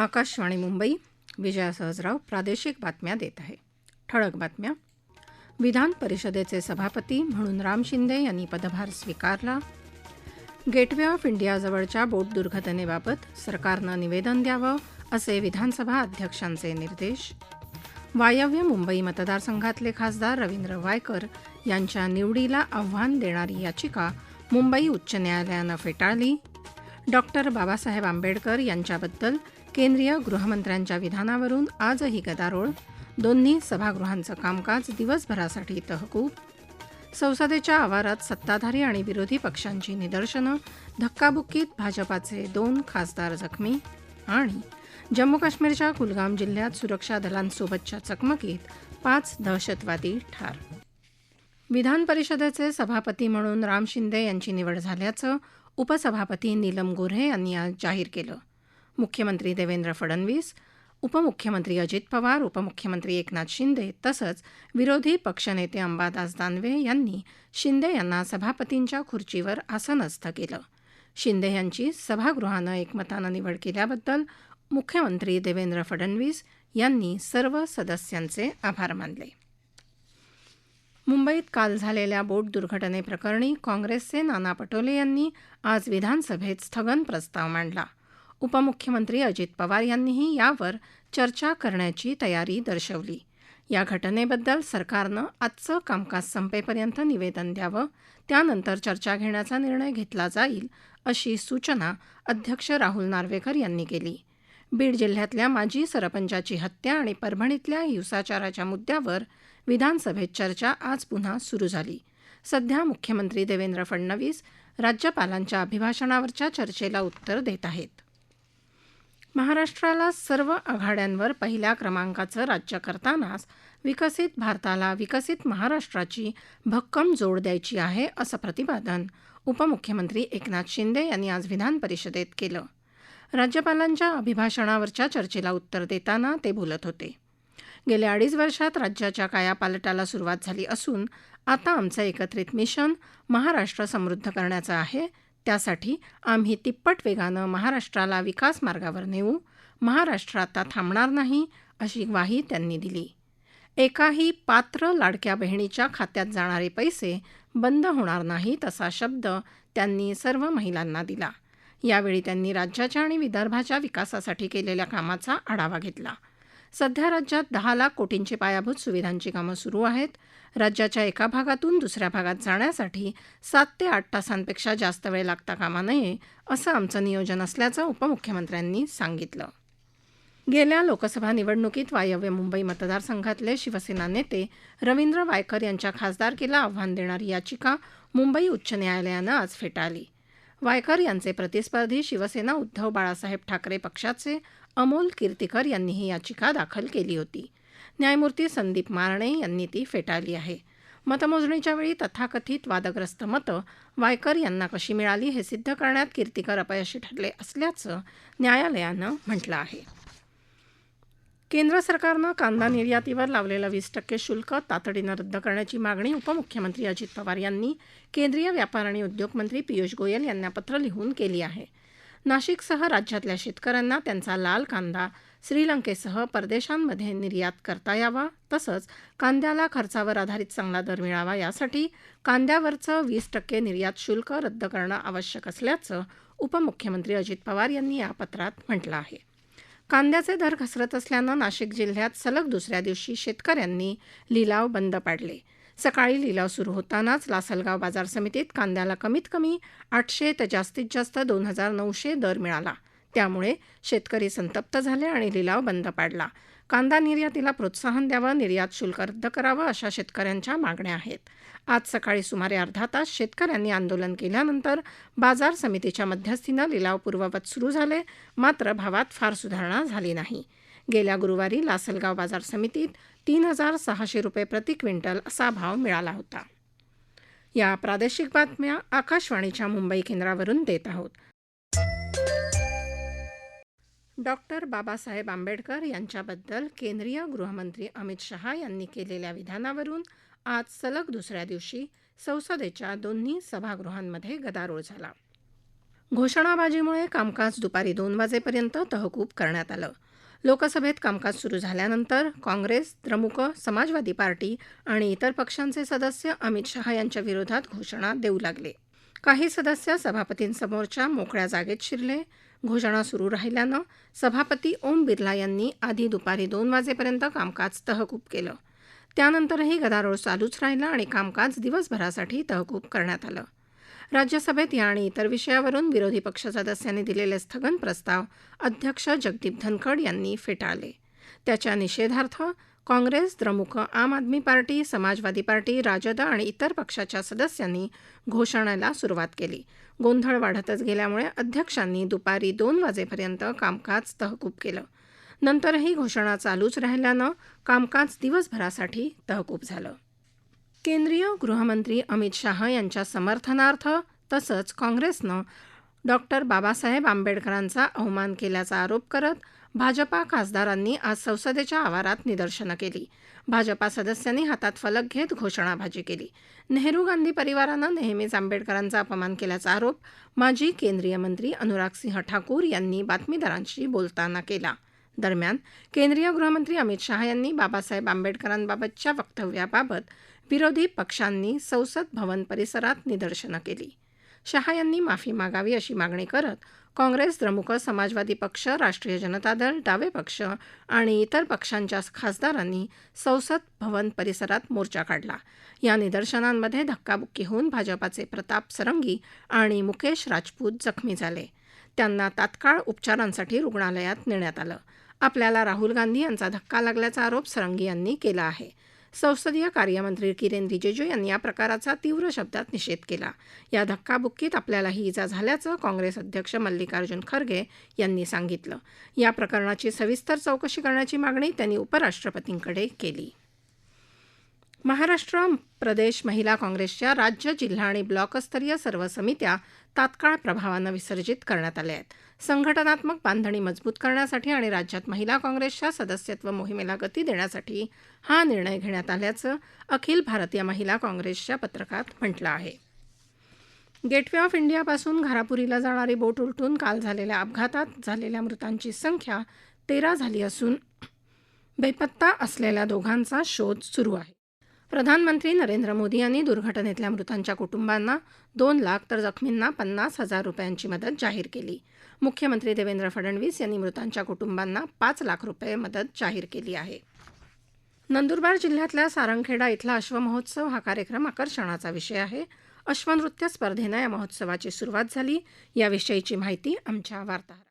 आकाशवाणी मुंबई विजया सहजराव प्रादेशिक बातम्या देत आहे. ठळक बातम्या. विधान परिषदेचे सभापती म्हणून राम शिंदे यांनी पदभार स्वीकारला. गेटवे ऑफ इंडियाजवळच्या बोट दुर्घटनेबाबत सरकारनं निवेदन द्यावं असे विधानसभा अध्यक्षांचे निर्देश. वायव्य मुंबई मतदारसंघातले खासदार रवींद्र वायकर यांच्या निवडीला आव्हान देणारी याचिका मुंबई उच्च न्यायालयानं फेटाळली. डॉक्टर बाबासाहेब आंबेडकर यांच्याबद्दल केंद्रीय गृहमंत्र्यांच्या विधानावरून आजही गदारोळ. दोन्ही सभागृहांचं कामकाज दिवसभरासाठी तहकूब. संसदेच्या आवारात सत्ताधारी आणि विरोधी पक्षांची निदर्शनं. धक्काबुक्कीत भाजपाचे दोन खासदार जखमी. आणि जम्मू काश्मीरच्या कुलगाम जिल्ह्यात सुरक्षा दलांसोबतच्या चकमकीत पाच दहशतवादी ठार. विधान परिषदेचे सभापती म्हणून राम शिंदे यांची निवड झाल्याचं उपसभापती नीलम गोऱ्हे यांनी आज जाहीर केलं. मुख्यमंत्री देवेंद्र फडणवीस उपमुख्यमंत्री अजित पवार उपमुख्यमंत्री एकनाथ शिंदे तसंच विरोधी पक्षनेते अंबादास दानवे यांनी शिंदे यांना सभापतींच्या खुर्चीवर आसनस्थ केलं. शिंदे यांची सभागृहानं एकमतानं निवड केल्याबद्दल मुख्यमंत्री देवेंद्र फडणवीस यांनी सर्व सदस्यांचे आभार मानले. मुंबईत काल झालेल्या बोट दुर्घटनेप्रकरणी काँग्रेसचे नाना पटोले यांनी आज विधानसभेत स्थगन प्रस्ताव मांडला. उपमुख्यमंत्री अजित पवार यांनीही यावर चर्चा करण्याची तयारी दर्शवली. या घटनेबद्दल सरकारनं आजचं कामकाज संपेपर्यंत निवेदन द्यावं त्यानंतर चर्चा घेण्याचा निर्णय घेतला जाईल अशी सूचना अध्यक्ष राहुल नार्वेकर यांनी केली. बीड जिल्ह्यातल्या माजी सरपंचाची हत्या आणि परभणीतल्या हिंसाचाराच्या मुद्द्यावर विधानसभेत चर्चा आज पुन्हा सुरू झाली. सध्या मुख्यमंत्री देवेंद्र फडणवीस राज्यपालांच्या अभिभाषणावरच्या चर्चेला उत्तर देत आहेत. महाराष्ट्राला सर्व आघाड्यांवर पहिल्या क्रमांकाचं राज्य करतानाच विकसित भारताला विकसित महाराष्ट्राची भक्कम जोड द्यायची आहे असं प्रतिपादन उपमुख्यमंत्री एकनाथ शिंदे यांनी आज विधान परिषदेत केलं. राज्यपालांच्या अभिभाषणावरच्या चर्चेला उत्तर देताना ते बोलत होते. गेल्या अडीच वर्षात राज्याच्या कायापालटाला सुरुवात झाली असून आता आमचं एकत्रित मिशन महाराष्ट्र समृद्ध करण्याचं आहे त्यासाठी आम्ही तिप्पट वेगानं महाराष्ट्राला विकास मार्गावर नेऊ महाराष्ट्र आता थांबणार नाही अशी ग्वाही त्यांनी दिली. एकाही पात्र लाडक्या बहिणीच्या खात्यात जाणारे पैसे बंद होणार नाहीत असा शब्द त्यांनी सर्व महिलांना दिला. यावेळी त्यांनी राज्याच्या आणि विदर्भाच्या विकासासाठी केलेल्या कामाचा आढावा घेतला. सध्या राज्यात दहा लाख कोटींची पायाभूत सुविधांची कामं सुरू आहेत. राज्याच्या एका भागातून दुसऱ्या भागात जाण्यासाठी सात ते आठ तासांपेक्षा जास्त वेळ लागता कामा नये असं आमचं नियोजन असल्याचं उपमुख्यमंत्र्यांनी सांगितलं. गेल्या लोकसभा निवडणुकीत वायव्य मुंबई मतदारसंघातले शिवसेना नेते रवींद्र वायकर यांच्या खासदारकीला आव्हान देणारी याचिका मुंबई उच्च न्यायालयानं आज फेटाळली. वायकर यांचे प्रतिस्पर्धी शिवसेना उद्धव बाळासाहेब ठाकरे पक्षाचे अमोल कीर्तिकर यांनी ही याचिका दाखल केली होती. न्यायमूर्ती संदीप मारणे यांनी ती फेटाळली आहे. मतमोजणीच्या वेळी तथाकथित वादग्रस्त मतं वायकर यांना कशी मिळाली हे सिद्ध करण्यात कीर्तीकर अपयशी ठरले असल्याचं न्यायालयानं म्हटलं आहे. केंद्र सरकारनं कांदा निर्यातीवर लावलेलं वीस टक्के शुल्क तातडीनं रद्द करण्याची मागणी उपमुख्यमंत्री अजित पवार यांनी केंद्रीय व्यापार आणि उद्योग मंत्री पियुष गोयल यांना पत्र लिहून केली आहे. नाशिकसह राज्यातल्या शेतकऱ्यांना त्यांचा लाल कांदा श्रीलंकेसह परदेशांमध्ये निर्यात करता यावा तसंच कांद्याला खर्चावर आधारित चांगला दर मिळावा यासाठी कांद्यावरचं वीस टक्के निर्यात शुल्क रद्द करणं आवश्यक असल्याचं उपमुख्यमंत्री अजित पवार यांनी या पत्रात म्हटलं आहे. कांद्याचे दर घसरत असल्यानं नाशिक जिल्ह्यात सलग दुसऱ्या दिवशी शेतकऱ्यांनी लिलाव बंद पाडले. सकाळी लिलाव सुरू होतानाच लासलगाव बाजार समितीत कांद्याला कमीत कमी आठशे तर जास्तीत जास्त दोन हजार नऊशे दर मिळाला. त्यामुळे शेतकरी संतप्त झाले आणि लिलाव बंद पाडला. कांदा निर्यातीला प्रोत्साहन द्यावं निर्यात शुल्क रद्द करावं अशा शेतकऱ्यांच्या मागण्या आहेत. आज सकाळी सुमारे अर्धा तास शेतकऱ्यांनी आंदोलन केल्यानंतर बाजार समितीच्या मध्यस्थीनं लिलाव पूर्ववत सुरू झाले मात्र भावात फार सुधारणा झाली नाही. गेल्या गुरुवारी लासलगाव बाजार समितीत तीन हजार सहाशे रुपये प्रति क्विंटल असा भाव मिळाला होता. या प्रादेशिक बातम्या आकाशवाणीच्या मुंबई केंद्रावरून देत आहोत. डॉक्टर बाबासाहेब आंबेडकर यांच्याबद्दल केंद्रीय गृहमंत्री अमित शहा यांनी केलेल्या विधानावरून आज सलग दुसऱ्या दिवशी संसदेच्या दोन्ही सभागृहांमध्ये गदारोळ झाला. घोषणाबाजीमुळे कामकाज दुपारी दोन वाजेपर्यंत तहकूब करण्यात आलं. लोकसभेत कामकाज सुरू झाल्यानंतर काँग्रेस द्रमुक समाजवादी पार्टी आणि इतर पक्षांचे सदस्य अमित शहा यांच्या विरोधात घोषणा देऊ लागले. काही सदस्य सभापतींसमोरच्या मोकळ्या जागेत शिरले. घोषणा सुरू राहिल्यानं सभापती ओम बिर्ला यांनी आधी दुपारी दोन वाजेपर्यंत कामकाज तहकूब केलं. त्यानंतरही गदारोळ चालूच राहिला आणि कामकाज दिवसभरासाठी तहकूब करण्यात आलं. राज्यसभेत या आणि इतर विषयावरून विरोधी पक्ष सदस्यांनी दिलेले स्थगन प्रस्ताव अध्यक्ष जगदीप धनखड यांनी फेटाळले. त्याच्या निषेधार्थ Congress Dramuk Aam Aadmi party Samajwadi party Rajad आणि इतर पक्षाच्या सदस्यांनी घोषणेला सुरुवात केली. गोंधळ वाढतच गेल्यामुळे अध्यक्षांनी दुपारी दोन वाजेपर्यंत कामकाज तहकूब केलं. नंतरही घोषणा चालूच राहिल्यानं कामकाज दिवसभरासाठी तहकूब झालं. केंद्रीय गृहमंत्री अमित शाह यांच्या समर्थनार्थ तसंच काँग्रेसनं डॉक्टर बाबासाहेब आंबेडकरांचा अवमान केल्याचा आरोप करत भाजपा खासदारांनी आज संसदेच्या आवारात निदर्शनं केली. भाजपा सदस्यांनी हातात फलक घेत घोषणाबाजी केली. नेहरू गांधी परिवारानं नेहमीच आंबेडकरांचा अपमान केल्याचा आरोप माजी केंद्रीय मंत्री अनुराग सिंह ठाकूर यांनी बातमीदारांशी बोलताना केला. दरम्यान केंद्रीय गृहमंत्री अमित शहा यांनी बाबासाहेब आंबेडकरांबाबतच्या वक्तव्याबाबत विरोधी पक्षांनी संसद भवन परिसरात निदर्शनं केली. शहा यांनी माफी मागावी अशी मागणी करत काँग्रेस द्रमुक समाजवादी पक्ष राष्ट्रीय जनता दल डावे पक्ष आणि इतर पक्षांच्या खासदारांनी संसद भवन परिसरात मोर्चा काढला. या निदर्शनांमध्ये धक्काबुक्की होऊन भाजपाचे प्रताप सरंगी आणि मुकेश राजपूत जखमी झाले. त्यांना तात्काळ उपचारांसाठी रुग्णालयात नेण्यात आलं. आपल्याला राहुल गांधी यांचा धक्का लागल्याचा आरोप सरंगी यांनी केला आहे. संसदीय कार्यमंत्री किरेन रिजिजू यांनी या प्रकाराचा तीव्र शब्दात निषेध केला. या धक्काबुक्कीत आपल्यालाही इजा झाल्याचं काँग्रेस अध्यक्ष मल्लिकार्जुन खरगे यांनी सांगितलं. या प्रकरणाची सविस्तर चौकशी करण्याची मागणी त्यांनी उपराष्ट्रपतींकडे केली. महाराष्ट्र प्रदेश महिला काँग्रेसच्या राज्य जिल्हा आणि ब्लॉकस्तरीय सर्व समित्या तात्काळ प्रभावानं विसर्जित करण्यात आल्या आहेत. संघटनात्मक बांधणी मजबूत करण्यासाठी आणि राज्यात महिला काँग्रेसच्या सदस्यत्व मोहिमेला गती देण्यासाठी हा निर्णय घेण्यात आल्याचं अखिल भारतीय महिला काँग्रेसच्या पत्रकात म्हटलं आहे. गेटवे ऑफ इंडियापासून घारापुरीला जाणारी बोट उलटून काल झालेल्या अपघातात झालेल्या मृतांची संख्या तेरा झाली असून बेपत्ता असलेल्या दोघांचा शोध सुरू आहे. प्रधानमंत्री नरेंद्र मोदी यांनी दुर्घटनेतल्या मृतांच्या कुटुंबांना दोन लाख तर जखमींना पन्नास हजार रुपयांची मदत जाहीर केली. मुख्यमंत्री देवेंद्र फडणवीस यांनी मृतांच्या कुटुंबांना पाच लाख रुपये मदत जाहीर केली आहे. नंदुरबार जिल्ह्यातल्या सारंगखेडा इथला अश्वमहोत्सव हा कार्यक्रम आकर्षणाचा विषय आहे. अश्वनृत्य स्पर्धेनं या महोत्सवाची सुरुवात झाली. याविषयीची माहिती आमच्या वार्ताहर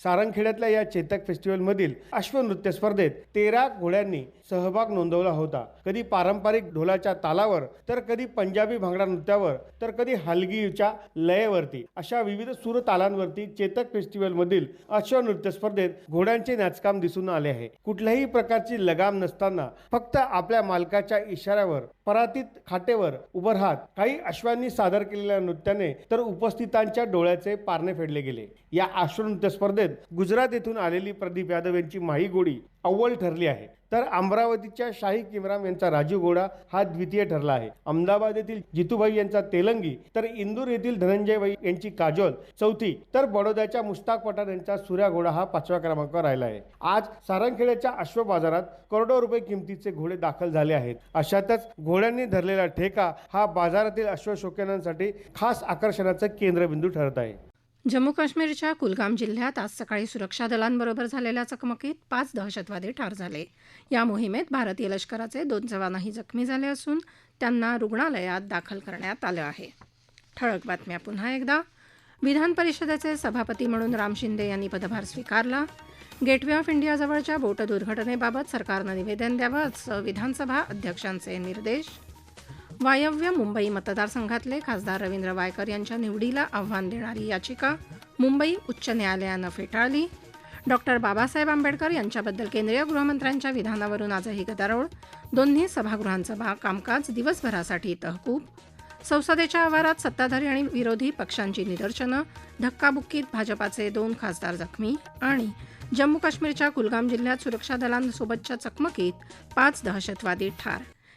सारंगखेड्यातल्या या चेतक फेस्टिवलमधील अश्वनृत्य स्पर्धेत तेरा घोड्यांनी सहभाग नोंदवला होता. कधी पारंपरिक ढोलाच्या तालावर तर कधी पंजाबी भांगडा नृत्यावर तर कधी हलगीच्या लयेवरती. अशा विविध सूर तालांवरती चेतक फेस्टिवलमधील अश्वनृत्य स्पर्धेत घोड्यांचे नाचकाम दिसून आले आहे. कुठल्याही प्रकारची लगाम नसताना फक्त आपल्या मालकाच्या इशाऱ्यावर परातीत खाटेवर उभं राहत काही अश्वांनी सादर केलेल्या नृत्याने तर उपस्थितांच्या डोळ्याचे पारणे फेडले गेले. या अश्वनृत्य स्पर्धेत गुजरात येथून आलेली प्रदीप यादव यांची माही गोडी अव्वल ठरली आहे. तर अमरावतीच्या शाही किमराम यांचा राजू घोडा हा द्वितीय ठरला आहे. अहमदाबाद येथील जितूभाई यांचा तेलंगी तर इंदूर येथील धनंजय भाई यांची काजोल चौथी तर बडोद्याच्या मुश्ताक पठाण यांचा सूर्या घोडा हा पाचव्या क्रमांकावर राहिला आहे. आज सारंगखेड्याच्या अश्व बाजारात करोडो रुपये किमतीचे घोडे दाखल झाले आहेत. अशातच घोड्यांनी धरलेला ठेका हा बाजारातील अश्वशौकीनांसाठी खास आकर्षणाचं केंद्रबिंदू ठरत आहे. जम्मू काश्मीरच्या कुलगाम जिल्ह्यात आज सकाळी सुरक्षा दलांबरोबर झालेल्या चकमकीत पाच दहशतवादी ठार झाले. या मोहिमेत भारतीय लष्कराचे दोन जवानही जखमी झाले असून त्यांना रुग्णालयात दाखल करण्यात आलं आहे. ठळक बातम्या पुन्हा एकदा. विधान परिषदेचे सभापती म्हणून राम शिंदे यांनी पदभार स्वीकारला. गेटवे ऑफ इंडियाजवळच्या बोट दुर्घटनेबाबत सरकारनं निवेदन द्यावं असं विधानसभा अध्यक्षांचे निर्देश. वायव्य मुंबई मतदारसंघातले खासदार रवींद्र वायकर यांच्या निवडीला आव्हान देणारी याचिका मुंबई उच्च न्यायालयानं फेटाळली. डॉक्टर बाबासाहेब आंबेडकर यांच्याबद्दल केंद्रीय गृहमंत्र्यांच्या विधानावरून आजही गदारोळ. दोन्ही सभागृहांचं कामकाज दिवसभरासाठी तहकूब. संसदेच्या आवारात सत्ताधारी आणि विरोधी पक्षांची निदर्शनं. धक्काबुक्कीत भाजपाचे दोन खासदार जखमी. आणि जम्मू काश्मीरच्या कुलगाम जिल्ह्यात सुरक्षा दलांसोबतच्या चकमकीत पाच दहशतवादी ठार.